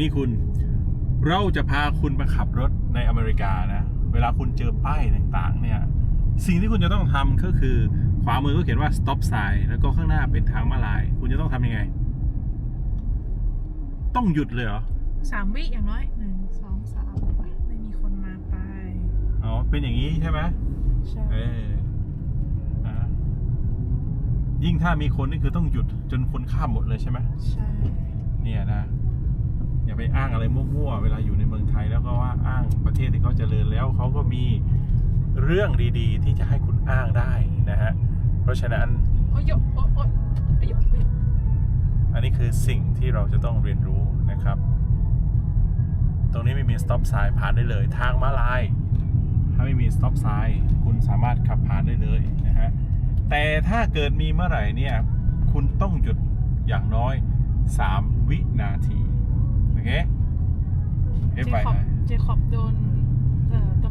นี่คุณเราจะพาคุณมาขับรถในอเมริกานะ เวลาคุณเจอป้ายต่างๆ เนี่ย สิ่งที่คุณจะต้องทำก็คือ ขวามือก็เขียนว่า stop sign แล้วก็ข้างหน้าเป็นทางม้าลาย คุณจะต้องทำยังไง ต้องหยุดเลยเหรอสามวิอย่างน้อยหนึ่งสองสามไม่มีคนมาไปอ๋อ เป็นอย่างนี้ใช่ไหมใช่เอออะยิ่งถ้ามีคนนี่คือต้องหยุดจนคนข้ามหมดเลยใช่ไหมใช่เนี่ยนะอย่า ไปอ้างอะไรมั่วๆเวลาอยู่ในเมืองไทย แล้วก็ว่าอ้างประเทศที่เขาเจริญแล้วเขาก็มีเรื่องดีๆ ที่จะให้คุณอ้างได้นะฮะเพราะฉะนั้นอันนี้คือสิ่งที่เราจะต้องเรียนรู้นะครับ ตรงนี้ไม่มี stop sign ผ่านได้เลย ทางม้าลาย ถ้าไม่มี stop sign คุณสามารถขับผ่านได้เลยนะฮะแต่ถ้าเกิดมีเมื่อไหร่เนี่ย คุณต้องหยุดอย่างน้อย 3 วินาที โอเคเอฟเจไปคอบเจคอบโดนเอ่อต